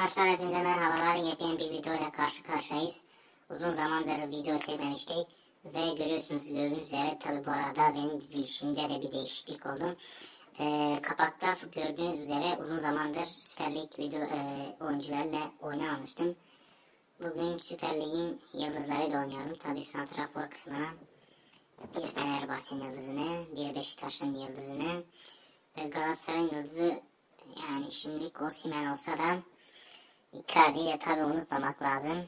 Arkadaşlar hepinize merhabalar. Yepyeni bir video ile karşı karşıyayız. Uzun zamandır video çekmemiştik. Ve görüyorsunuz gördüğünüz üzere tabi bu arada benim dizilişimde de bir değişiklik oldu. Ee, kapakta gördüğünüz üzere uzun zamandır Süper Lig video e, oyuncularıyla oynamamıştım. Bugün Süper Lig'in yıldızlarıyla oynayalım. Tabi Santrafor kısmına bir Fenerbahçe'nin yıldızını, bir Beşiktaş'ın yıldızını ve Galatasaray'ın yıldızı yani şimdilik Osimhen olsa da Icardi'yi de tabi unutmamak lazım.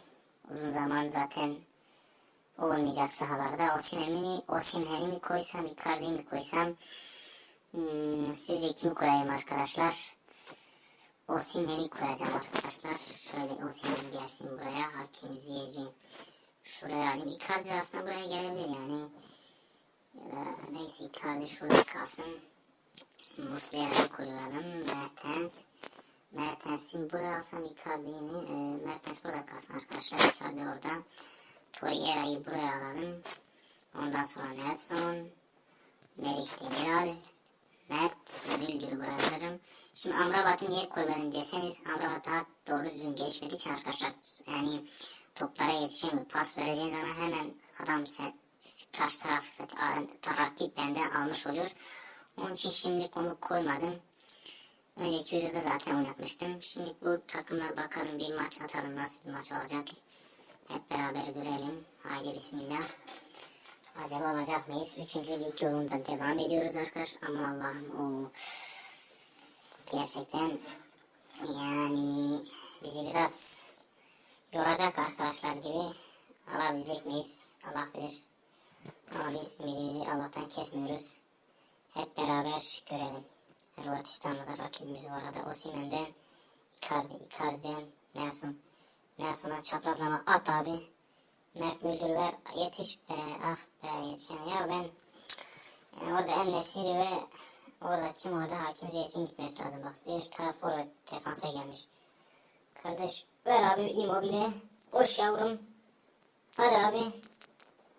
Uzun zaman zaten olmayacak sahalarda. Osimhen'i Osimhen'i mi koysam, Icardi'yi mi koysam? Hmm, sizce kimi koyayım arkadaşlar? Osimhen'i koyacağım arkadaşlar. Şöyle Osimhen gelsin buraya. Hakim Ziyeci. Şuraya alayım. Icardi aslında buraya gelebilir yani. Ya da neyse Icardi şurada kalsın. Muslera'yı koyalım. Mertens. Mertens'in buraya alsam Icardi'yi mi? E, Mertens burada kalsın arkadaşlar. Icardi orada. Torreira'yı buraya alalım. Ondan sonra Nelson. Merih Demiral. Mert. Güldür'ü buraya alırım. Şimdi Amrabat'ı niye koymadın deseniz Amrabat daha doğru düzgün geçmediği için arkadaşlar yani toplara yetişemiyor. Pas vereceğin zaman hemen adam sen karşı taraf rakip benden almış oluyor. Onun için şimdilik onu koymadım. Önceki videoda zaten oynatmıştım. Şimdi bu takımlar bakalım bir maç atalım. Nasıl bir maç olacak? Hep beraber görelim. Haydi bismillah. Acaba alacak mıyız? Üçüncü lig yolunda devam ediyoruz arkadaşlar. Aman Allah'ım o gerçekten yani bizi biraz yoracak arkadaşlar gibi. Alabilecek miyiz? Allah bilir. Ama biz ümidimizi Allah'tan kesmiyoruz. Hep beraber görelim. Hırvatistan'da da rakibimiz var arada. Osimhen'den, Icardi, Icardi'den, Nelson. Nelson'a çaprazlama at abi. Mert Müldür ver. Yetiş be. Ah be yetişen. Ya ben yani orada en Nesiri ve orada kim orada Hakim Ziyech'in gitmesi lazım. Bak Ziyech taraf defansa gelmiş. Kardeş ver abi immobile. Koş yavrum. Hadi abi.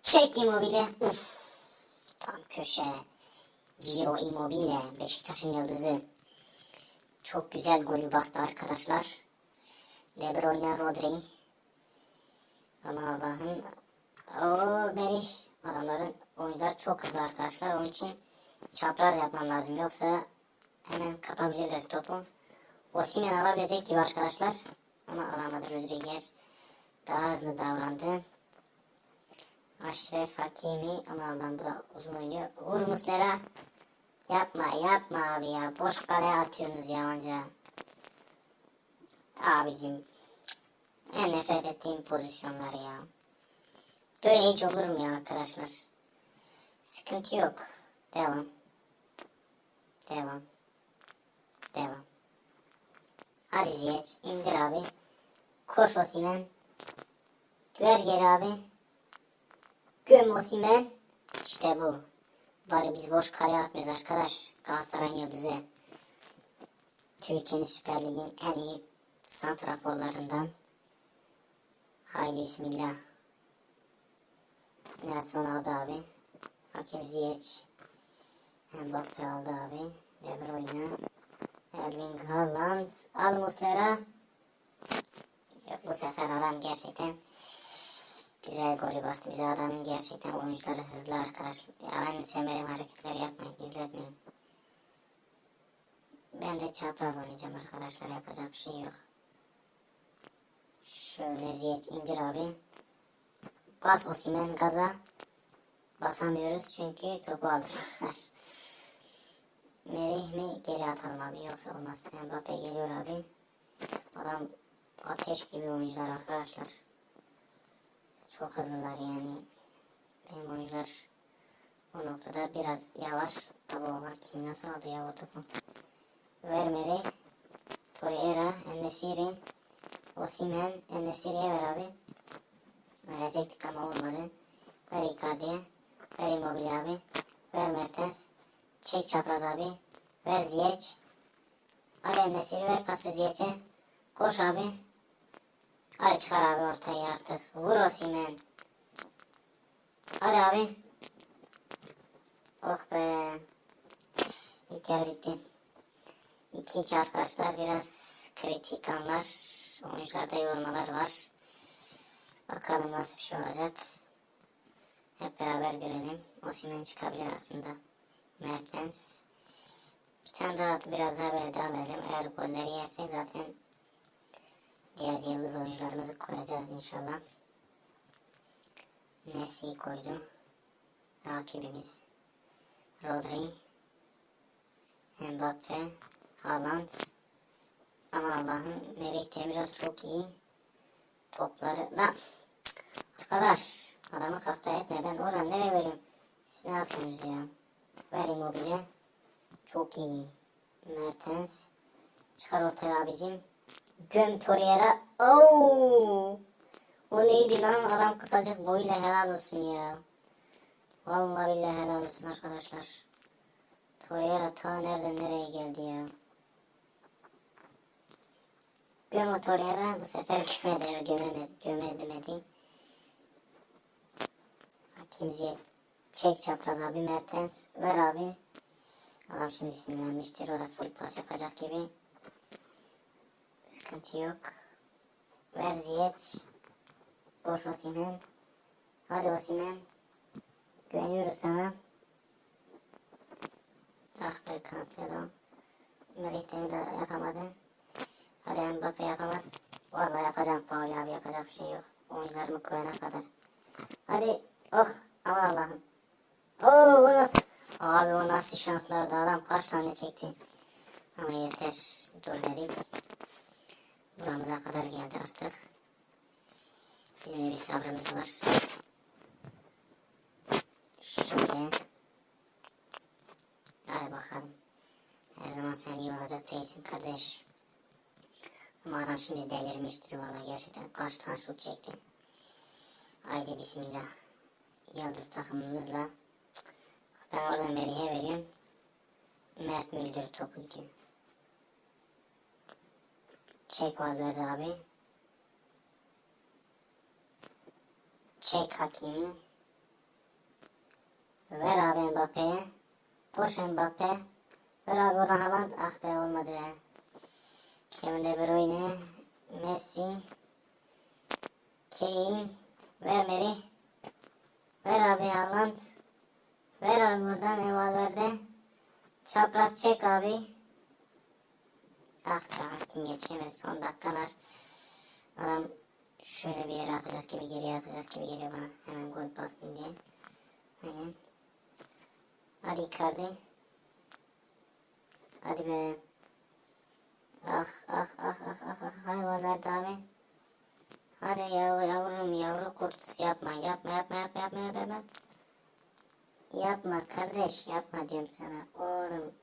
Çek immobile. Uf. Tam köşe. Ciro Immobile, Beşiktaş'ın yıldızı. Çok güzel golü bastı arkadaşlar. De Bruyne, Rodri. Ama Allah'ım. O Merih. Adamların oyunlar çok hızlı arkadaşlar. Onun için çapraz yapmam lazım. Yoksa hemen kapabilirler topu. Osimhen alabilecek gibi arkadaşlar. Ama alamadı Rodriguez. Daha hızlı davrandı. Aşref Hakimi ama Allah'ım bu da uzun oynuyor. Vur Muslera. Yapma yapma abi ya. Boş kaleye atıyorsunuz ya. Abicim. En nefret ettiğim pozisyonlar ya. Böyle hiç olur mu ya arkadaşlar? Sıkıntı yok. Devam. Devam. Devam. Hadi Ziyeç. indir abi. Koş Osimen. Ver geri abi. Göm Osimen. İşte bu. Bari biz boş kale atmıyoruz arkadaş. Galatasaray'ın yıldızı. Türkiye'nin Süper Lig'in en iyi santraforlarından. Haydi bismillah. Nelson aldı abi. Hakim Ziyech. Mbappe aldı abi. De Bruyne. Erling Haaland. Al Muslera. Bu sefer adam gerçekten Güzel golü bastı bize adamın gerçekten oyuncuları hızlı arkadaş. Ben sevmediğim hareketleri yapmayın, izletmeyin. Ben de çapraz oynayacağım arkadaşlar yapacak bir şey yok. Şöyle ziyet indir abi. Bas Osimen gaza. Basamıyoruz çünkü topu aldılar. Merih mi geri atalım abi yoksa olmaz. Mbappe geliyor abi. Adam ateş gibi oyuncular arkadaşlar. Çok hızlılar yani. Benim oyuncular o noktada biraz yavaş. Tabi olan kim nasıl aldı ya o topu. Vermeri, Torreira, Enesiri, Osimen, Enesiri'ye ver abi. Verecektik ama olmadı. Ver Icardi'ye. Ver Immobile abi. Ver Mertens. Çek çapraz abi. Ver Ziyech. Hadi Enesiri ver pası Ziyech'e. Koş abi. Hadi çıkar abi ortaya artık. Vur Osimen. Hadi abi. Oh be. İlk yarı bitti. 2-2 arkadaşlar biraz kritik anlar. Oyuncularda yorulmalar var. Bakalım nasıl bir şey olacak. Hep beraber görelim. Osimhen çıkabilir aslında. Mertens. Bir tane daha biraz daha böyle devam edelim. Eğer golleri yersek zaten diğer yıldız oyuncularımızı koyacağız inşallah. Messi'yi koydu. Rakibimiz. Rodri. Mbappe. Haaland. Aman Allah'ım Merih Demiral çok iyi. Topları... Lan! Arkadaş! Adamı hasta etme. Ben oradan nereye veriyorum? Siz ne yapıyorsunuz ya? Ver Immobile. Çok iyi. Mertens. Çıkar ortaya abicim. Göm Torreira. O neydi lan? Adam kısacık boyuyla helal olsun ya. Vallahi billahi helal olsun arkadaşlar. Torreira ta nereden nereye geldi ya. Göm o Torreira bu sefer gömedi, gömemedi, gömedimedi. Hakim Ziyech. Çek çapraz abi Mertens. Ver abi. Adam şimdi sinirlenmiştir. O da full pas yapacak gibi. Sıkıntı yok. Ver Ziyech. Boş Osimhen. Hadi Osimhen. Güveniyoruz sana. Ah be Cancelo. Merih Demir yapamadı. Hadi Mbappe yapamaz. Vallahi yapacağım faul abi yapacak bir şey yok. Oyuncularımı koyana kadar. Hadi. Oh aman Allah'ım. Oo o nasıl? Abi o nasıl şanslardı adam kaç tane çekti. Ama yeter. Dur dedik. Buramıza kadar geldi artık. Bizim bir sabrımız var. Şöyle. Hadi bakalım. Her zaman sen iyi olacak değilsin kardeş. Ama adam şimdi delirmiştir valla gerçekten kaç tane şut çekti. Haydi bismillah. Yıldız takımımızla. Ben oradan Merih'e veriyorum. Mert Müldür topu gidiyor. Çek Valverde abi. Çek Hakimi. Ver abi Mbappe'ye. Boş Mbappe. Ver abi oradan Haaland. Ah be olmadı be. Kevin De Bruyne. Messi. Kane. Ver Meri. Ver abi Haaland. Ver abi buradan Valverde. Çapraz çek abi. Ah be hakim yetişemedi son dakikalar. Adam şöyle bir yere atacak gibi geriye atacak gibi geliyor bana. Hemen gol bastın diye. Aynen. Hadi Icardi. Hadi be. Ah ah ah ah ah ah. Hadi Valverde abi. Hadi yav yavrum yavru kurt yapma yapma yapma yapma yapma yapma. Yapma kardeş yapma diyorum sana. Oğlum.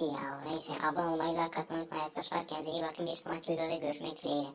Ya neyse abone olmayı like atmayı unutmayın arkadaşlar. Kendinize iyi bakın. Bir sonraki videoda görüşmek dileğiyle.